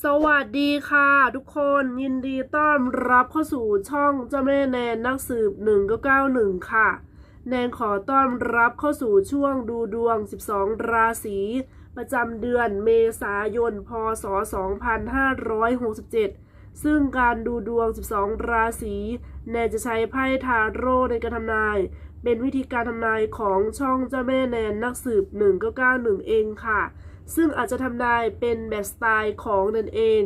สวัสดีค่ะ ทุกคนยินดีต้อนรับเข้าสู่ช่องเจ้าแม่แนนนักสืบ1991 ค่ะ แนนขอต้อนรับเข้าสู่ช่วงดูดวง 12 ราศีประจำเดือนเมษายน พศ 2567 ซึ่งการดูดวง 12 ราศีแนนจะใช้ไพ่ทาโร่ในการทำนาย เป็นวิธีการทำนายของช่องเจ้าแม่แนนนักสืบ1991 เองค่ะ ซึ่งอาจจะทำนายเป็นแบบสไตล์ของนันเอง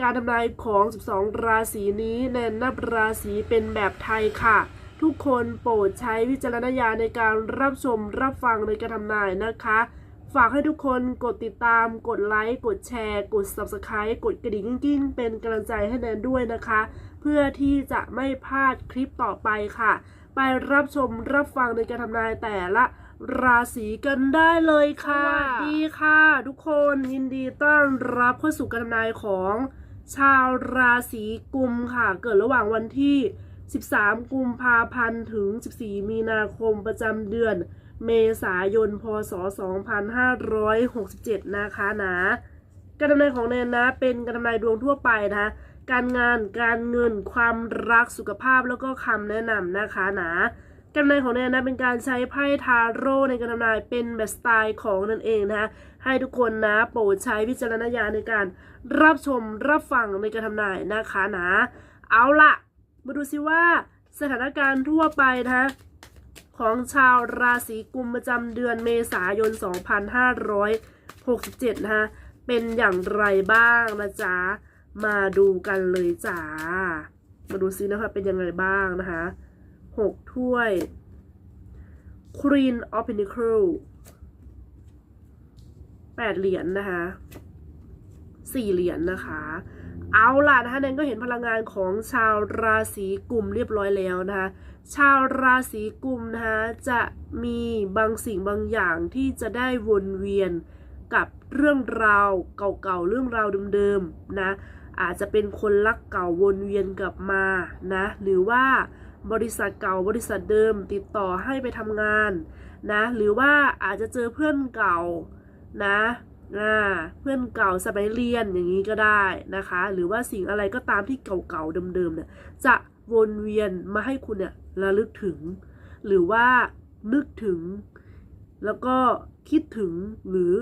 การทำนายของ 12 ราศีนี้แนนนับราศีเป็นแบบไทยค่ะ ทุกคนโปรดใช้วิจารณญาณในการรับชมรับฟังในการทำนายนะคะ ฝากให้ทุกคนกดติดตาม กดไลค์ กดแชร์ กด subscribe กดกระดิ่งกิ้งเป็นกำลังใจให้แนนด้วยนะคะ เพื่อที่จะไม่พลาดคลิปต่อไปค่ะ ไปรับชมรับฟังในการทำนายแต่ละ ราศีกันได้เลยค่ะสวัสดีค่ะ ทุกคนยินดีต้อนรับเข้าสู่การทำนายของชาวราศีกุมค่ะ เกิดระหว่างวันที่ 13 กุมภาพันธ์ถึง 14 มีนาคมประจำเดือน เมษายน พศ 2567 นะคะนะ การดำเนินของแนนนะ เป็นการดำเนินดวงทั่วไปนะคะการงานการเงินความรักสุขภาพแล้วก็คำแนะนำนะคะนะ การดำเนินของแนนนะเป็นการใช้ไพ่ทาโร่ในการทำนายเป็นแบบสไตล์ของนั่นเองนะคะให้ทุกคนนะโปรดใช้วิจารณญาณในการรับชมรับฟังในการทำนายนะคะนะเอาละมาดูซิว่าสถานการณ์ทั่วไปนะคะของชาวราศีกุมประจำเดือนเมษายน 2567 นะคะเป็นอย่างไรบ้างนะจ๊ะ มาดูกันเลยจ้า มาดูซินะคะเป็นยังไงบ้างนะคะ หกถ้วย Queen of Pentacle แปดเหรียญนะคะสี่เหรียญนะคะ เอาล่ะนะคะแนนก็เห็นพลังงานของชาวราศีกุมเรียบร้อยแล้วนะคะ ชาวราศีกุมนะคะจะมีบางสิ่งบางอย่างที่จะได้วนเวียนกับเรื่องราวเก่าๆเรื่องราวเดิมๆนะอาจจะเป็นคนรักเก่าวนเวียนกลับมานะหรือว่า บริษัทเก่าบริษัทเดิมติดต่อให้ไปทำงานนะหรือว่าอาจจะเจอเพื่อนเก่านะอ่าเพื่อนเก่าสมัยเรียนอย่างนี้ก็ได้นะคะ หรือว่าสิ่งอะไรก็ตามที่เก่าๆเดิมๆเนี่ยจะวนเวียนมาให้คุณเนี่ยระลึกถึง หรือว่านึกถึง แล้วก็คิดถึงหรือ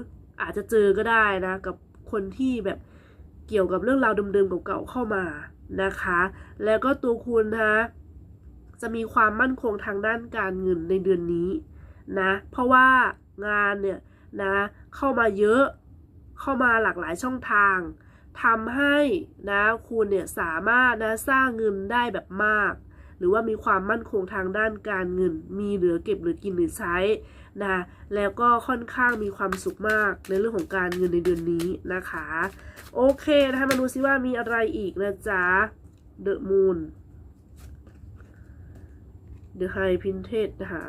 อาจจะเจอก็ได้นะกับคนที่แบบเกี่ยวกับเรื่องราวเดิมๆเก่าๆเข้ามานะคะ แล้วก็ตัวคุณนะ จะมีความมั่นคงทางด้านการเงินในเดือนนี้นะเพราะว่างานเนี่ยนะเข้ามาเยอะเข้ามาหลากหลายช่องทางทำให้นะคุณเนี่ยสามารถนะสร้างเงินได้แบบมาก หรือว่ามีความมั่นคงทางด้านการเงิน มีเหลือเก็บหลือกินหรือใช้นะแล้วก็ค่อนข้างมีความสุขมากในเรื่องของการเงินในเดือนนี้นะคะ โอเคนะคะมาดูซิว่ามีอะไรอีกนะจ๊ะ The Moon The High Princess น เดอะไฮพินเทสนะคะ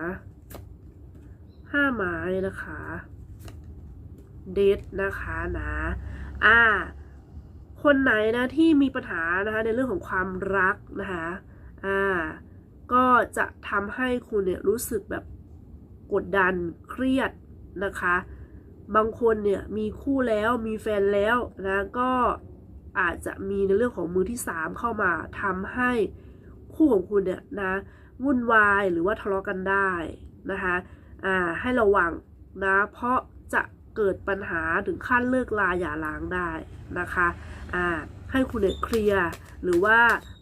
ห้าไม้นะคะเดทนะคะนะอ่า คนไหนนะที่มีปัญหานะคะในเรื่องของความรักนะคะอ่า ก็จะทำให้คุณเนี่ยรู้สึกแบบกดดันเครียดนะคะ บางคนเนี่ยมีคู่แล้วมีแฟนแล้วนะก็อาจจะมีในเรื่องของมือที่สามเข้ามาทำให้คู่ของคุณเนี่ยนะ วุ่นวายหรือว่าทะเลาะกันได้นะคะอ่าให้ระวังนะเพราะจะเกิดปัญหาถึงขั้นเลิกลาอย่าล้างได้นะคะอ่าให้คุณเนี่ยเคลียร์หรือว่า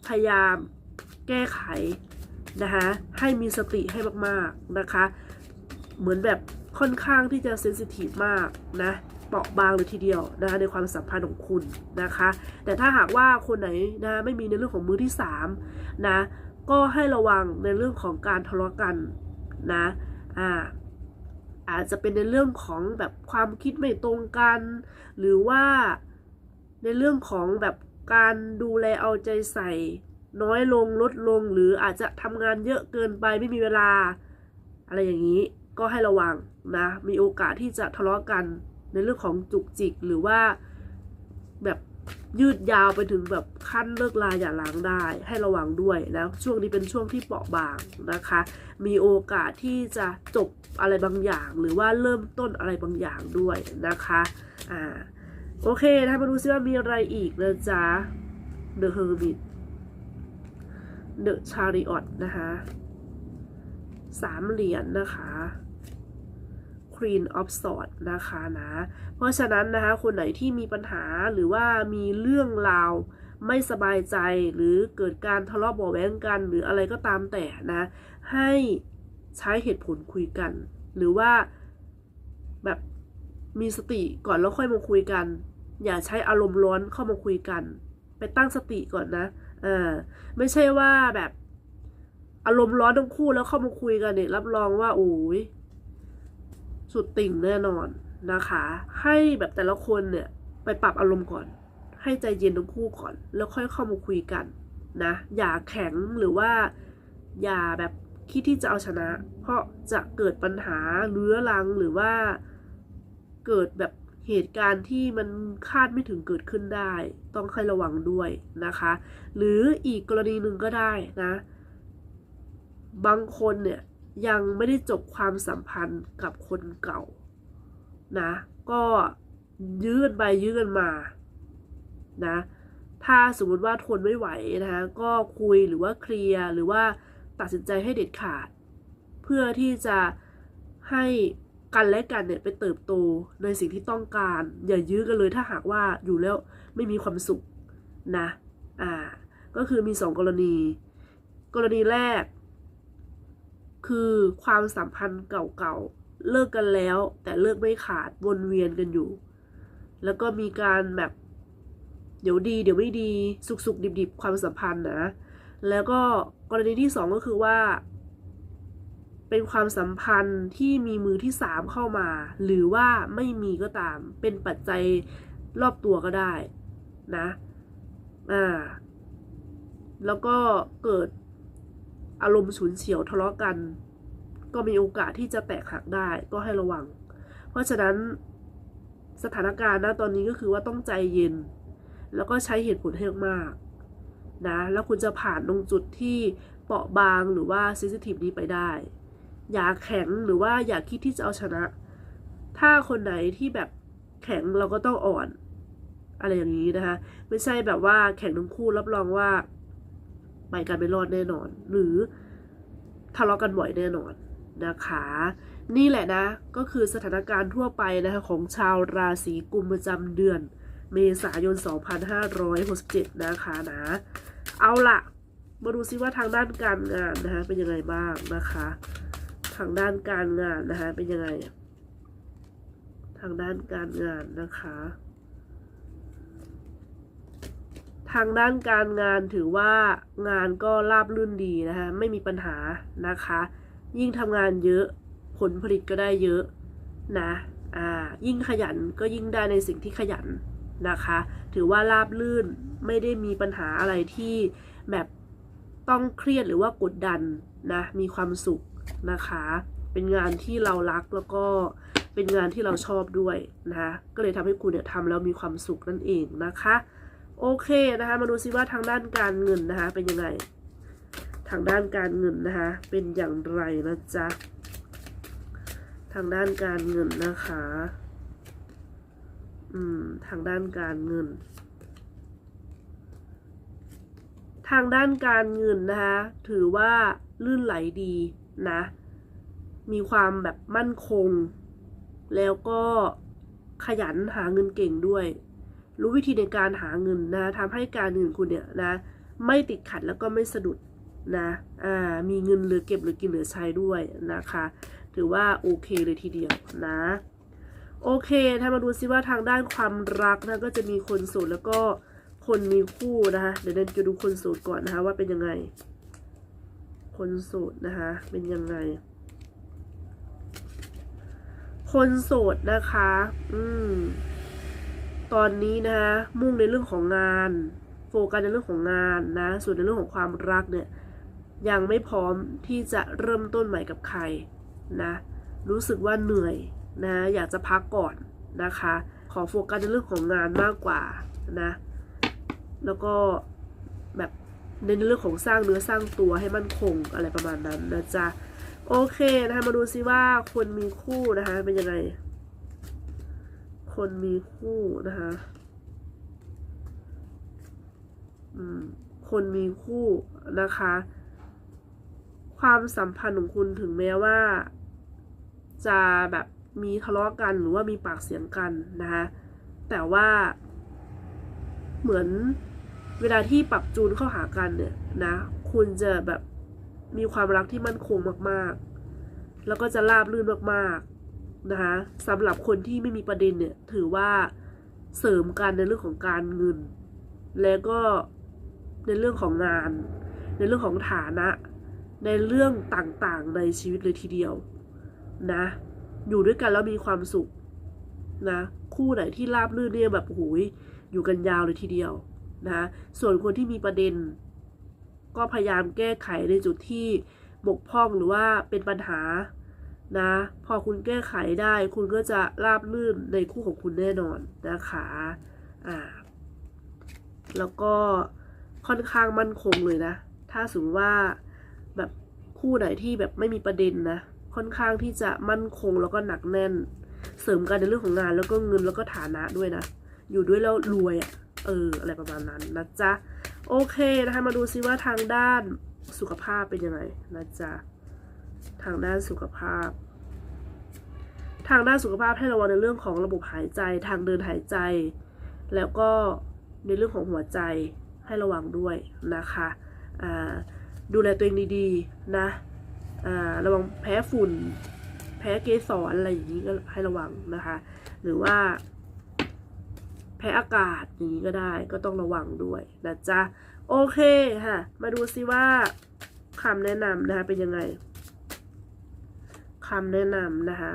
พยายามแก้ไขนะคะให้มีสติให้มากๆนะคะ เหมือนแบบค่อนข้างที่จะเซนซิทีฟมากนะเปราะบางเลยทีเดียวนะคะในความสัมพันธ์ของคุณนะคะ แต่ถ้าหากว่าคนไหนนะไม่มีในเรื่องของมือที่สามนะ ก็ให้ระวังในเรื่องของการทะเลาะกันนะอ่าอาจจะเป็นในเรื่องของแบบความคิดไม่ตรงกัน หรือว่าในเรื่องของแบบการดูแลเอาใจใส่ น้อยลงลดลง หรืออาจจะทำงานเยอะเกินไปไม่มีเวลา อะไรอย่างนี้ก็ให้ระวังนะ มีโอกาสที่จะทะเลาะกันในเรื่องของจุกจิกหรือว่าแบบยืดยาวไปถึงแบบ ขั้นเลิกลาอย่าล้างได้ให้ระวังด้วยนะช่วงนี้เป็นช่วงที่เปราะบางนะคะ มีโอกาสที่จะจบอะไรบางอย่าง หรือว่าเริ่มต้นอะไรบางอย่างด้วยนะคะอ่าโโอเคนะคะมาดูซิว่ามีอะไรอีกนะจ๊ะ The Hermit The Chariot นะคะสามเหรียญนะคะ Queen of Swords นะคะนะ เพราะฉะนั้นนะคะ คนไหนที่มีปัญหาหรือว่ามีเรื่องราว ไม่สบายใจหรือเกิดการทะเลาะเบาะแว้งกัน หรืออะไรก็ตามแต่นะ ให้ใช้เหตุผลคุยกัน หรือว่าแบบมีสติก่อนแล้วค่อยมาคุยกัน อย่าใช้อารมณ์ร้อนเข้ามาคุยกัน ไปตั้งสติก่อนนะอ่าไม่ใช่ว่าแบบอารมณ์ร้อนทั้งคู่แล้วเข้ามาคุยกันเนี่ยรับรองว่าโอ้ยสุดติ่งแน่นอนนะคะ ให้แบบแต่ละคนเนี่ยไปปรับอารมณ์ก่อน ให้ใจเย็นทั้งคู่ก่อน แล้วค่อยเข้ามาคุยกันนะ อย่าแข็งหรือว่า อย่าแบบคิดที่จะเอาชนะ เพราะจะเกิดปัญหาเรื้อรังหรือว่าเกิดแบบเหตุการณ์ที่มันคาดไม่ถึงเกิดขึ้นได้ ต้องให้ระวังด้วยนะคะ หรืออีกกรณีหนึ่งก็ได้นะ บางคนเนี่ยยังไม่ได้จบความสัมพันธ์กับคนเก่านะ ก็ยื้อกันไปยื้อกันมา นะ ถ้าสมมติว่าทนไม่ไหวนะคะก็คุยหรือว่าเคลียร์หรือว่าตัดสินใจให้เด็ดขาด เพื่อที่จะให้กันและกันเนี่ยไปเติบโตในสิ่งที่ต้องการ อย่ายื้อกันเลยถ้าหากว่าอยู่แล้วไม่มีความสุขนะอ่าก็คือมีสองกรณี กรณีแรก คือความสัมพันธ์เก่าๆเลิกกันแล้ว แต่เลิกไม่ขาดวนเวียนกันอยู่ แล้วก็มีการแบบ เดี๋ยวดีเดี๋ยวไม่ดีสุกสุกดิบดิบความสัมพันธ์นะ แล้วก็กรณีที่สองก็คือว่า เป็นความสัมพันธ์ที่มีมือที่สามเข้ามา หรือว่าไม่มีก็ตาม เป็นปัจจัยรอบตัวก็ได้นะ อ่า แล้วก็เกิดอารมณ์ฉุนเฉียวทะเลาะกัน ก็มีโอกาสที่จะแตกหักได้ก็ให้ระวัง เพราะฉะนั้นสถานการณ์นะตอนนี้ก็คือว่าต้องใจเย็น แล้วก็ใช้เหตุผลให้มากๆนะแล้วคุณจะผ่านตรงจุดที่เปราะบางหรือว่าเซนซิทีฟนี้ไปได้ อย่าแข็งหรือว่าอย่าคิดที่จะเอาชนะ ถ้าคนไหนที่แบบแข็งเราก็ต้องอ่อน อะไรอย่างนี้นะคะ ไม่ใช่แบบว่าแข่งทั้งคู่รับรองว่าไปกันไม่รอดแน่นอน หรือทะเลาะกันบ่อยแน่นอนนะคะ นี่แหละนะ ก็คือสถานการณ์ทั่วไปนะคะของชาวราศีกุมประจำเดือน เมษายน 2567 นะคะนะ เอาละมาดูซิว่าทางด้านการงานนะคะเป็นยังไงบ้างนะคะ ทางด้านการงานนะคะเป็นยังไง ทางด้านการงานนะคะ ทางด้านการงานถือว่างานก็ราบรื่นดีนะคะไม่มีปัญหานะคะ ยิ่งทำงานเยอะผลผลิตก็ได้เยอะนะ อ่า ยิ่งขยันก็ยิ่งได้ในสิ่งที่ขยัน นะคะ ถือว่าราบลื่นไม่ได้มีปัญหาอะไรที่แบบต้องเครียดหรือว่ากดดันนะ มีความสุขนะคะ เป็นงานที่เรารักแล้วก็เป็นงานที่เราชอบด้วยนะคะก็เลยทำให้คุณเนี่ยทำแล้วมีความสุขนั่นเองนะคะ โอเคนะคะ มาดูซิว่าทางด้านการเงินนะคะ เป็นยังไง ทางด้านการเงินนะคะ เป็นอย่างไรนะจ๊ะ ทางด้านการเงินนะคะ ทางด้านการเงิน ทางด้านการเงินนะคะ ถือว่าลื่นไหลดีนะ มีความแบบมั่นคง แล้วก็ขยันหาเงินเก่งด้วย รู้วิธีในการหาเงินนะทำให้การเงินคุณเนี่ยนะ ไม่ติดขัดแล้วก็ไม่สะดุดนะอ่ามีเงินเหลือเก็บหรือกินเหลือใช้ด้วยนะคะ ถือว่าโอเคเลยทีเดียวนะ โอเคถ้ามาดูซิว่าทางด้านความรักนะก็จะมีคนโสดแล้วก็คนมีคู่นะคะเดี๋ยวเดนจะดูคนโสดก่อนนะคะว่าเป็นยังไง คนโสดนะคะเป็นยังไง คนโสดนะคะ อืมตอนนี้นะคะมุ่งในเรื่องของงาน โฟกัสในเรื่องของงานนะ ส่วนในเรื่องของความรักเนี่ยยังไม่พร้อมที่จะเริ่มต้นใหม่กับใครนะ รู้สึกว่าเหนื่อย นะอยากจะพักก่อนนะคะ ขอโฟกัสในเรื่องของงานมากกว่านะ แล้วก็แบบในเรื่องของสร้างเนื้อสร้างตัวให้มั่นคงอะไรประมาณนั้นนะจ๊ะโอเคนะคะมาดูซิว่าคนมีคู่นะคะเป็นยังไง คนมีคู่นะคะอืมคนมีคู่นะคะ ความสัมพันธ์ของคุณถึงแม้ว่า จะแบบ มีทะเลาะกันหรือว่ามีปากเสียงกันนะคะแต่ว่าเหมือนเวลาที่ปรับจูนเข้าหากันเนี่ยนะ คุณจะแบบมีความรักที่มั่นคงมากๆ แล้วก็จะราบรื่นมากๆนะคะสำหรับคนที่ไม่มีประเด็นเนี่ยถือว่าเสริมกันในเรื่องของการเงิน แล้วก็ในเรื่องของงาน ในเรื่องของฐานะ ในเรื่องต่างๆในชีวิตเลยทีเดียวนะ อยู่ด้วยกันแล้วมีความสุขนะ คู่ไหนที่ราบรื่นเนี่ยแบบโอ้ยอยู่กันยาวเลยทีเดียวนะส่วนคนที่มีประเด็น ก็พยายามแก้ไขในจุดที่บกพร่องหรือว่าเป็นปัญหานะ พอคุณแก้ไขได้คุณก็จะราบรื่นในคู่ของคุณแน่นอนนะคะอ่าแล้วก็ค่อนข้างมั่นคงเลยนะ ถ้าสมมติว่าแบบคู่ไหนที่แบบไม่มีประเด็นนะ ค่อนข้างที่จะมั่นคงแล้วก็หนักแน่น เสริมกันในเรื่องของงานแล้วก็เงินแล้วก็ฐานะด้วยนะ อยู่ด้วยแล้วรวยอะ่ะเอออะไรประมาณนั้นนะจ๊ะ โอเคนะคะมาดูซิว่าทางด้านสุขภาพเป็นยังไงนะจ๊ะ ทางด้านสุขภาพ ทางด้านสุขภาพให้ระวังในเรื่องของระบบหายใจทางเดินหายใจ แล้วก็ในเรื่องของหัวใจให้ระวังด้วยนะคะ ดูแลตัวเองดีๆนะ ระวังแพ้ฝุ่น แพ้เกสรอะไรอย่างนี้ก็ให้ระวังนะคะ หรือว่า แพ้อากาศอย่างนี้ก็ได้ก็ต้องระวังด้วยนะจ๊ะโอเคค่ะ มาดูซิว่าคำแนะนำนะคะเป็นยังไงคำแนะนำนะคะ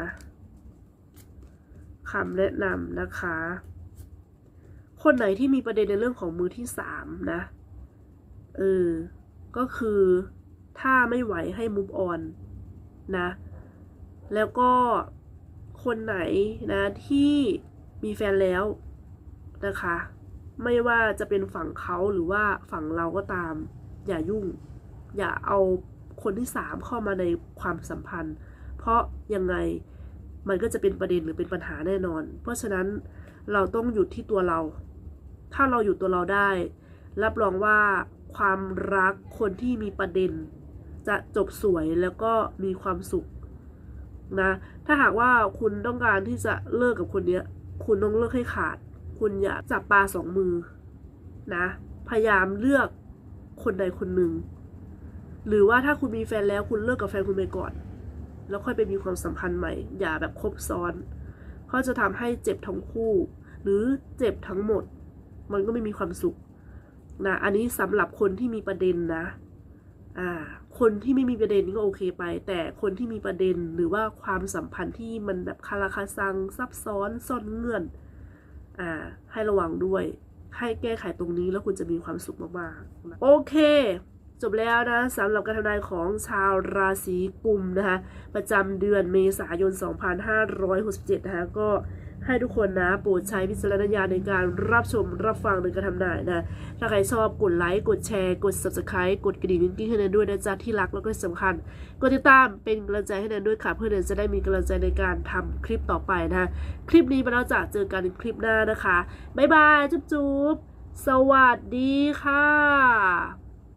คำแนะนำนะคะ คนไหนที่มีประเด็นในเรื่องของมือที่สามนะเออก็คือ ถ้าไม่ไหวให้ move on นะ แล้วก็คนไหนนะที่มีแฟนแล้วนะคะ ไม่ว่าจะเป็นฝั่งเขาหรือว่าฝั่งเราก็ตาม อย่ายุ่ง อย่าเอาคนที่สามเข้ามาในความสัมพันธ์ เพราะยังไงมันก็จะเป็นประเด็นหรือเป็นปัญหาแน่นอน เพราะฉะนั้นเราต้องหยุดที่ตัวเรา ถ้าเราหยุดตัวเราได้ รับรองว่าความรักคนที่มีประเด็น จะจบสวยแล้วก็มีความสุขนะ ถ้าหากว่าคุณต้องการที่จะเลิกกับคนเนี้ย คุณต้องเลิกให้ขาด คุณอย่าจับปลาสองมือนะ พยายามเลือกคนใดคนหนึ่ง หรือว่าถ้าคุณมีแฟนแล้วคุณเลิกกับแฟนคุณไปก่อน แล้วค่อยไปมีความสัมพันธ์ใหม่ อย่าแบบคบซ้อน เพราะจะทำให้เจ็บทั้งคู่ หรือเจ็บทั้งหมด มันก็ไม่มีความสุขนะ อันนี้สำหรับคนที่มีประเด็นนะ อ่า คนที่ไม่มีประเด็นก็โอเคไป แต่คนที่มีประเด็นหรือว่าความสัมพันธ์ที่มันแบบคาราคาซัง ซับซ้อนซ่อนเงื่อน อ่า ให้ระวังด้วย ให้แก้ไขตรงนี้แล้วคุณจะมีความสุขมากๆ โอเค จบแล้วนะสำหรับการทำนายของชาวราศีกุมนะคะประจำเดือนเมษายน 2567 นะคะก็ให้ทุกคนนะโปรดใช้วิจารณญาณในการรับชมรับฟังในการทำนายนะ ถ้าใครชอบกดไลค์ กดแชร์ กด subscribe กดกระดิ่งกิ้งให้แนนด้วยนะจ๊ะที่รักแล้วก็ที่สำคัญ กดติดตามเป็นกำลังใจให้แนนด้วยค่ะ เพื่อแนนจะได้มีกำลังใจในการทำคลิปต่อไปนะ คลิปนี้ไปแล้วจะเจอกันในคลิปหน้านะคะบ๊ายบายจุ๊บๆสวัสดีค่ะ